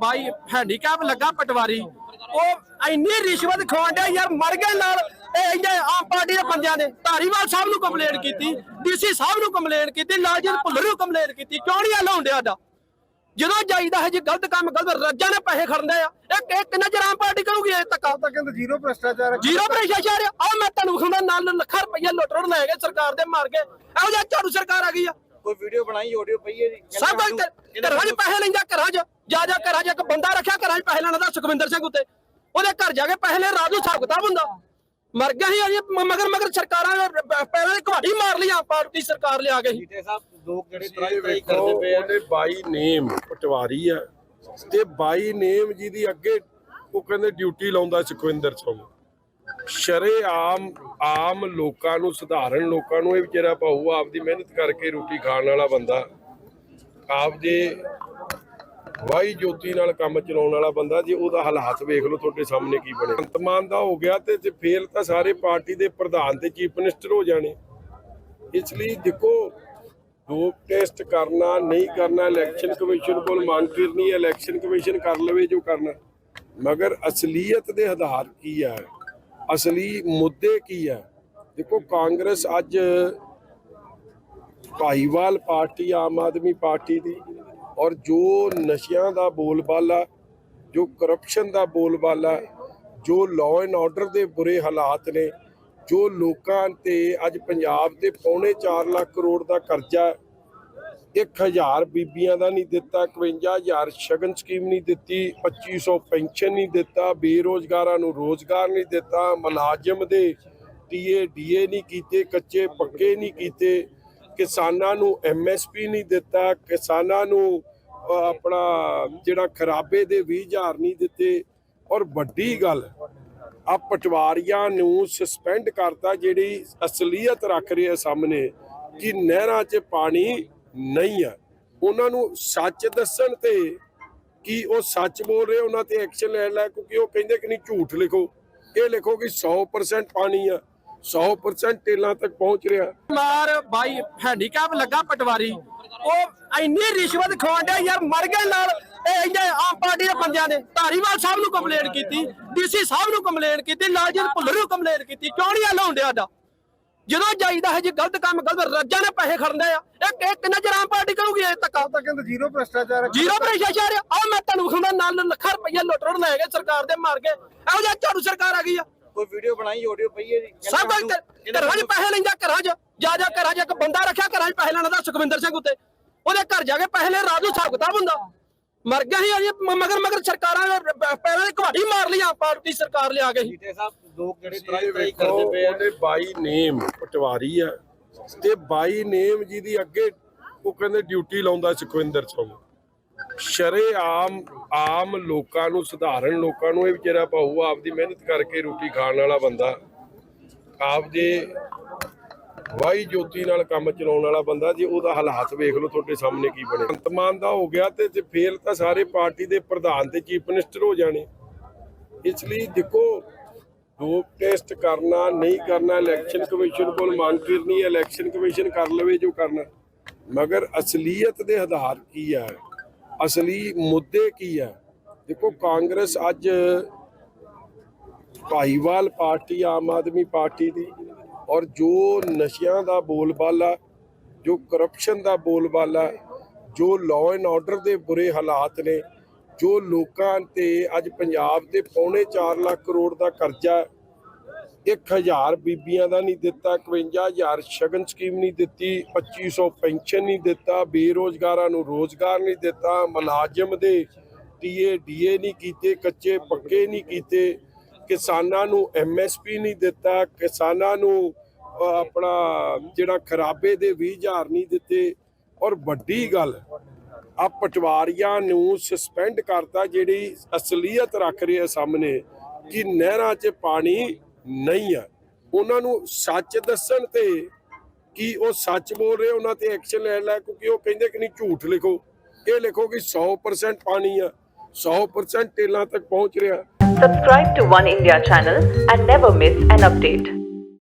ਬਾਈ handicap ਲੱਗਾ ਪਟਵਾਰੀ। ਉਹ ਇੰਨੀ ਰਿਸ਼ਵਤ ਖਵਾਉਂਦਾ ਯਾਰ ਮਰ ਗਏ ਨਾਲ। ਇਹ ਇੰਨੇ ਆਮ ਪਾਰਟੀ ਦੇ ਬੰਦਿਆਂ ਨੇ ਧਾਰੀਵਾਲ ਸਾਹਿਬ ਨੂੰ ਕੰਪਲੇਂਟ ਕੀਤੀ ਡੀਸੀ ਸਾਹਿਬ ਨੂੰ ਕੰਪਲੇਂਟ ਕੀਤੀ ਲਾਲਜੀਤ ਭੁੱਲਰ ਨੂੰ ਕੰਪਲੇਂਟ ਕੀਤੀ। ਕਿਉਂ ਨਹੀਂ ਹੱਲ ਹੁੰਦਿਆ ਦਾ ਜਦੋਂ ਜਾਈਦਾ ਹੈ ਜੀ ਗਲਤ ਕੰਮ ਗਲਤ ਰੱਜਾਂ ਨੇ ਪੈਸੇ ਖੜਦੇ ਆ। ਇੱਕ ਇੱਕ ਨਜ਼ਰ ਆਮ ਪਾਰਟੀ ਕਰੂਗੀ ਇਹ ਤੱਕ। ਤਾਂ ਕਹਿੰਦੇ ਜ਼ੀਰੋ ਭ੍ਰਸ਼ਟਾਚਾਰ ਹੈ। ਜੀਰੋ ਭ੍ਰਿਸ਼ਟਾਚਾਰ ਆ। ਮੈਂ ਤੁਹਾਨੂੰ ਵਿਖਾਉਂਦਾ ਨਾਲ ਲੱਖਾਂ ਰੁਪਈਆ ਲੁੱਟ ਰੋੜ ਲੈ ਗਏ ਸਰਕਾਰ ਦੇ ਮਾਰ ਕੇ ਇਹੋ ਜਿਹਾ ਝਾੜੂ ਸਰਕਾਰ ਆ ਗਈ ਆ। ਕੋਈ ਵੀਡੀਓ ਬਣਾਈ ਆਡੀਓ ਪਈ ਹੈ ਜੀ? ਸਭ ਘਰਾਂ 'ਚ ਪੈਸੇ ਲੈਂਦਾ ਘਰਾਂ 'ਚ ਜਾ ਜਾ ਘਰਾਂ 'ਚ ਇੱਕ ਬੰਦਾ ਰੱਖਿਆ ਘਰਾਂ 'ਚ ਪੈਸੇ ਲੈਣ ਦਾ ਸੁਖਵਿੰਦਰ ਸਿੰਘ ਉੱਤੇ। ਉਹਦੇ ਘਰ ਜਾ ਕੇ ਪੈਸੇ ਲੈ ਰਾਤ ਨੂੰ ਹਿਸਾਬ ਕਿਤਾਬ ਹੁੰਦਾ। ਮਰ ਗਿਆ ਸੀ ਅਜੇ ਮ- ਮਗਰ ਮਗਰ ਸਰਕਾਰਾਂ ਨੇ ਪ- ਪੈਰਾਂ ਦੀ ਘਵਾੜੀ ਮਾਰ ਲਈ ਆਮ ਪਾਰਟੀ ਸਰਕਾਰ ਲਿਆ ਕੇ ਜੀਤੇ ਸਾਹਿਬ ਲੋਕ ਜਿਹੜੇ ਇਹ ਤਰਾਈ ਤਰਾਈ ਵੇਖੋ ਕਰਦੇ ਪਏ ਆ। ਉਹਦੇ ਬਾਈ ਨੇਮ ਪਟਵਾਰੀ ਆ। ਤੇ ਬਾਈ ਨੇਮ ਜਿਹਦੀ ਅੱਗੇ ਉਹ ਕਹਿੰਦੇ ਡਿਊਟੀ ਲਾਉਂਦਾ ਸੁਖਵਿੰਦਰ ਸਿੰਘ। ਸ਼ਰੇ ਆਮ ਆਮ ਲੋਕਾਂ ਨੂੰ, ਸਧਾਰਨ ਲੋਕਾਂ ਨੂੰ ਇਹ ਵਿਚਾਰਾ ਭਾਊ ਆਪਦੀ ਮਿਹਨਤ ਕਰਕੇ ਰੋਟੀ ਖਾਣ ਵਾਲਾ ਬੰਦਾ, ਆਪਦੇ ਵਾਈ ਜੋਤੀ ਨਾਲ ਕੰਮ ਚਲਾਉਣ ਵਾਲਾ ਬੰਦਾ, ਜੇ ਉਹਦਾ ਹਾਲਾਤ ਵੇਖ ਲਓ ਤੁਹਾਡੇ ਸਾਹਮਣੇ ਕੀ ਬਣਿਆ ਅੰਤਮਾਨ ਦਾ ਹੋ ਗਿਆ ਤੇ ਜੇ ਫੇਲ ਤਾਂ ਸਾਰੇ ਪਾਰਟੀ ਦੇ ਪ੍ਰਧਾਨ ਤੇ ਚੀਫ ਮਿਨਿਸਟਰ ਹੋ ਜਾਣੇ। ਇਸ ਲਈ ਦੇਖੋ ਡੋਪ ਟੈਸਟ ਕਰਨਾ, ਨਹੀਂ ਕਰਨਾ, ਇਲੈਕਸ਼ਨ ਕਮਿਸ਼ਨ ਕੋਲ ਮੰਗ ਕਰਨੀ ਹੈ ਇਲੈਕਸ਼ਨ ਕਮਿਸ਼ਨ ਕਰ ਲਵੇ ਜੋ ਕਰਨਾ। ਮਗਰ ਅਸਲੀਅਤ ਦੇ ਆਧਾਰ ਕੀ ਹੈ? ਅਸਲੀ ਮੁੱਦੇ ਕੀ ਹੈ ਦੇਖੋ, ਕਾਂਗਰਸ ਅੱਜ ਭਾਈਵਾਲ ਪਾਰਟੀ, ਆਮ ਆਦਮੀ ਪਾਰਟੀ ਦੀ, ਔਰ ਜੋ ਨਸ਼ਿਆਂ ਦਾ ਬੋਲਬਾਲਾ, ਜੋ ਕਰਪਸ਼ਨ ਦਾ ਬੋਲਬਾਲਾ, ਜੋ ਲਾਅ ਐਂਡ ਆਰਡਰ ਦੇ ਬੁਰੇ ਹਾਲਾਤ ਨੇ, ਜੋ ਲੋਕਾਂ ਤੇ ਅੱਜ ਪੰਜਾਬ ਦੇ ਪੌਣੇ 4 ਲੱਖ ਕਰੋੜ ਦਾ ਕਰਜ਼ਾ 1000 ਬੀਬੀਆਂ ਦਾ ਨਹੀਂ ਦਿੱਤਾ 51000 ਸ਼ਗਨ ਸਕੀਮ ਨਹੀਂ ਦਿੱਤੀ 2500 ਪੈਨਸ਼ਨ ਨਹੀਂ ਦਿੱਤਾ, ਬੇਰੋਜ਼ਗਾਰਾਂ ਨੂੰ ਰੋਜ਼ਗਾਰ ਨਹੀਂ ਦਿੱਤਾ, ਮੁਲਾਜ਼ਮ ਦੇ ਟੀਏ ਡੀਏ ਨਹੀਂ ਕੀਤੇ, ਕੱਚੇ ਪੱਕੇ ਨਹੀਂ ਕੀਤੇ, ਕਿਸਾਨਾਂ ਨੂੰ ਐਮਐਸਪੀ ਨਹੀਂ ਦਿੱਤਾ, ਕਿਸਾਨਾਂ ਨੂੰ ਆਪਣਾ ਜਿਹੜਾ ਖਰਾਬੇ ਦੇ 20000 ਨਹੀਂ ਦਿੱਤੇ। ਔਰ ਵੱਡੀ ਗੱਲ, ਆ ਪਟਵਾਰੀਆਂ ਨੂੰ ਸਸਪੈਂਡ ਕਰਤਾ, ਜਿਹੜੀ ਅਸਲੀਅਤ ਰੱਖ ਰਹੀ ਹੈ ਸਾਹਮਣੇ, ਕਿ ਨਹਿਰਾਂ 'ਚ ਪਾਣੀ ਨਹੀਂ ਆ। ਉਹਨਾਂ ਨੂੰ ਸੱਚ ਦੱਸਣ ਤੇ ਕਿ ਉਹ ਸੱਚ ਬੋਲ ਰਹੇ, ਉਹਨਾਂ ਤੇ ਐਕਸ਼ਨ ਲੈ ਲੈ ਕਿਉਂਕਿ ਉਹ ਕਹਿੰਦੇ ਕਿ ਨਹੀਂ, ਝੂਠ ਲਿਖੋ। ਇਹ ਲਿਖੋ ਕਿ 100% ਪਾਣੀ ਆ। 100% ਟੇਲਾਂ ਤੱਕ ਪਹੁੰਚ ਰਿਹਾ। ਮਾਰ ਬਾਈ ਹੈਂਡੀਕੈਪ ਲੱਗਾ ਪਟਵਾਰੀ। ਉਹ ਇੰਨੀ ਰਿਸ਼ਵਤ ਖਵਾਉਂਦਾ ਯਾਰ, ਮਰ ਗਏ ਨਾਲ। ਇਹ ਇੰਨੇ ਆਮ ਪਾਰਟੀ ਦੇ ਬੰਦਿਆਂ ਨੇ, ਧਾਰੀਵਾਲ ਸਾਹਿਬ ਨੂੰ ਕੰਪਲੇਂਟ ਕੀਤੀ, ਡੀਸੀ ਸਾਹਿਬ ਨੂੰ ਕੰਪਲੇਂਟ ਕੀਤੀ, ਲਾਲਜੀਤ ਭੁੱਲਰ ਨੂੰ ਕੰਪਲੇਂਟ ਕੀਤੀ। ਕਿਉਂ ਨਹੀਂ ਹੱਲ ਹੁੰਦਿਆ ਦਾ ਜਦੋਂ ਜਾਈਦਾ ਹੈ ਜੀ ਗਲਤ ਕੰਮ ਗਲਤ ਰੱਜਾਂ ਨੇ ਪੈਸੇ ਖੜਦੇ ਆ। ਇੱਕ ਇੱਕ ਨਜ਼ਰ ਆਮ ਪਾਰਟੀ ਕਰੂਗੀ ਇਹ ਤੱਕ? ਤਾਂ ਕਹਿੰਦੇ ਜ਼ੀਰੋ ਭ੍ਰਸ਼ਟਾਚਾਰ ਹੈ। ਜੀਰੋ ਭ੍ਰਿਸ਼ਟਾਚਾਰ ਆ। ਮੈਂ ਤੁਹਾਨੂੰ ਵਿਖਾਉਂਦਾ ਨਾਲ ਲੱਖਾਂ ਰੁਪਈਆ ਲੁੱਟ ਰੋੜ ਲੈ ਗਏ ਸਰਕਾਰ ਦੇ ਮਾਰ ਕੇ। ਇਹੋ ਜਿਹਾ ਝਾੜੂ ਸਰਕਾਰ ਆ ਗਈ ਆ। ਕੋਈ ਵੀਡੀਓ ਬਣਾਈ ਆਡੀਓ ਪਈ ਹੈ ਜੀ? ਸਭ ਘਰਾਂ 'ਚ ਪੈਸੇ ਲੈਂਦਾ ਘਰਾਂ 'ਚ। ਜਾ ਜਾ ਘਰਾਂ 'ਚ ਇੱਕ ਬੰਦਾ ਰੱਖਿਆ ਘਰਾਂ 'ਚ ਪੈਸੇ ਲੈਣ ਦਾ ਸੁਖਵਿੰਦਰ ਸਿੰਘ ਉੱਤੇ। ਉਹਦੇ ਘਰ ਜਾ ਕੇ ਪੈਸੇ ਲੈ ਰਾਤ ਨੂੰ ਹਿਸਾਬ ਕਿਤਾਬ ਹੁੰਦਾ। ਮਰ ਗਿਆ ਸੀ ਅਜੇ ਮ- ਮਗਰ ਮਗਰ ਸਰਕਾਰਾਂ ਨੇ ਪੈਰਾਂ ਦੀ ਘਵਾੜੀ ਮਾਰ ਲਈ ਆਮ ਪਾਰਟੀ ਸਰਕਾਰ ਲਿਆ ਕੇ ਜੀਤੇ ਸਾਹਿਬ ਲੋਕ ਜਿਹੜੇ ਤਰਾਈ ਇਹ ਤਰਾਈ ਵੇਖੋ ਕਰਦੇ ਪਏ ਆ। ਉਹਦੇ ਬਾਈ ਨੇਮ ਪਟਵਾਰੀ ਆ। ਤੇ ਬਾਈ ਨੇਮ ਜਿਹਦੀ ਅੱਗੇ ਉਹ ਕਹਿੰਦੇ ਡਿਊਟੀ ਲਾਉਂਦਾ ਸੁਖਵਿੰਦਰ ਸਿੰਘ। ਸ਼ਰੇ ਆਮ ਆਮ ਲੋਕਾਂ ਨੂੰ ਸਧਾਰਨ ਲੋਕਾਂ ਨੂੰ ਇਹ ਵਿਚਾਰਾ ਭਾਊ ਆਪਦੀ ਮਿਹਨਤ ਕਰਕੇ ਰੋਟੀ ਖਾਣ ਵਾਲਾ ਬੰਦਾ ਆਪਦੇ ਵਾਈ ਜੋਤੀ ਨਾਲ ਕੰਮ ਚਲਾਉਣ ਵਾਲਾ ਬੰਦਾ, ਜੇ ਉਹਦਾ ਹਾਲਾਤ ਵੇਖ ਲਓ ਤੁਹਾਡੇ ਸਾਹਮਣੇ ਕੀ ਬਣਿਆ ਅੰਤਮਾਨ ਦਾ ਹੋ ਗਿਆ ਤੇ ਜੇ ਫੇਲ ਤਾਂ ਸਾਰੇ ਪਾਰਟੀ ਦੇ ਪ੍ਰਧਾਨ ਤੇ ਚੀਫ ਮਿਨਿਸਟਰ ਹੋ ਜਾਣੇ। ਇਸ ਲਈ ਦੇਖੋ ਡੋਪ ਟੈਸਟ ਕਰਨਾ, ਨਹੀਂ ਕਰਨਾ, ਇਲੈਕਸ਼ਨ ਕਮਿਸ਼ਨ ਕੋਲ ਮੰਗ ਕਰਨੀ ਹੈ ਇਲੈਕਸ਼ਨ ਕਮਿਸ਼ਨ ਕਰ ਲਵੇ ਜੋ ਕਰਨਾ। ਮਗਰ ਅਸਲੀਅਤ ਦੇ ਆਧਾਰ ਕੀ ਹੈ ਅਸਲੀ ਮੁੱਦੇ ਕੀ ਹੈ ਦੇਖੋ, ਕਾਂਗਰਸ ਅੱਜ ਭਾਈਵਾਲ ਪਾਰਟੀ, ਆਮ ਆਦਮੀ ਪਾਰਟੀ ਦੀ ਔਰ ਜੋ ਨਸ਼ਿਆਂ ਦਾ ਬੋਲਬਾਲਾ, ਜੋ ਕਰਪਸ਼ਨ ਦਾ ਬੋਲਬਾਲਾ, ਜੋ ਲਾਅ ਐਂਡ ਆਰਡਰ ਦੇ ਬੁਰੇ ਹਾਲਾਤ ਨੇ, ਜੋ ਲੋਕਾਂ ਤੇ ਅੱਜ ਪੰਜਾਬ ਦੇ ਪੌਣੇ 4 ਲੱਖ ਕਰੋੜ ਦਾ ਕਰਜ਼ਾ 1000 ਬੀਬੀਆਂ ਦਾ ਨਹੀਂ ਦਿੱਤਾ 51000 ਸ਼ਗਨ ਸਕੀਮ ਨਹੀਂ ਦਿੱਤੀ 2500 ਪੈਨਸ਼ਨ ਨਹੀਂ ਦਿੱਤਾ, ਬੇਰੋਜ਼ਗਾਰਾਂ ਨੂੰ ਰੋਜ਼ਗਾਰ ਨਹੀਂ ਦਿੱਤਾ, ਮੁਲਾਜ਼ਮ ਦੇ ਟੀਏ, ਡੀਏ ਨਹੀਂ ਕੀਤੇ, ਕੱਚੇ ਪੱਕੇ ਨਹੀਂ ਕੀਤੇ, ਕਿਸਾਨਾਂ ਨੂੰ ਐਮਐਸਪੀ ਨਹੀਂ ਦਿੱਤਾ, ਕਿਸਾਨਾਂ ਨੂੰ ਆਪਣਾ ਜਿਹੜਾ ਖਰਾਬੇ ਦੇ 20000 ਨਹੀਂ ਦਿੱਤੇ ਔਰ ਵੱਡੀ ਗੱਲ ਆ ਪਟਵਾਰੀਆਂ ਨੂੰ ਸਸਪੈਂਡ ਕਰਤਾ ਜਿਹੜੀ ਅਸਲੀਅਤ ਰੱਖ ਰਹੀ ਹੈ ਸਾਹਮਣੇ ਕਿ ਨਹਿਰਾਂ 'ਚ ਪਾਣੀ ਨਹੀਂ ਆ। ਉਹਨਾਂ ਨੂੰ ਸੱਚ ਦੱਸਣ ਤੇ ਕਿ ਉਹ ਸੱਚ ਬੋਲ ਰਹੇ, ਉਹਨਾਂ ਤੇ ਐਕਸ਼ਨ ਲੈ ਲੈ, ਕਿਉਂਕਿ ਉਹ ਕਹਿੰਦੇ ਕਿ ਨਹੀਂ ਝੂਠ ਲਿਖੋ। ਇਹ ਲਿਖੋ ਕਿ 100% ਪਾਣੀ ਆ 100% ਟੇਲਾਂ ਤੱਕ ਪਹੁੰਚ ਰਿਹਾ। Subscribe to One India channel and never miss an update.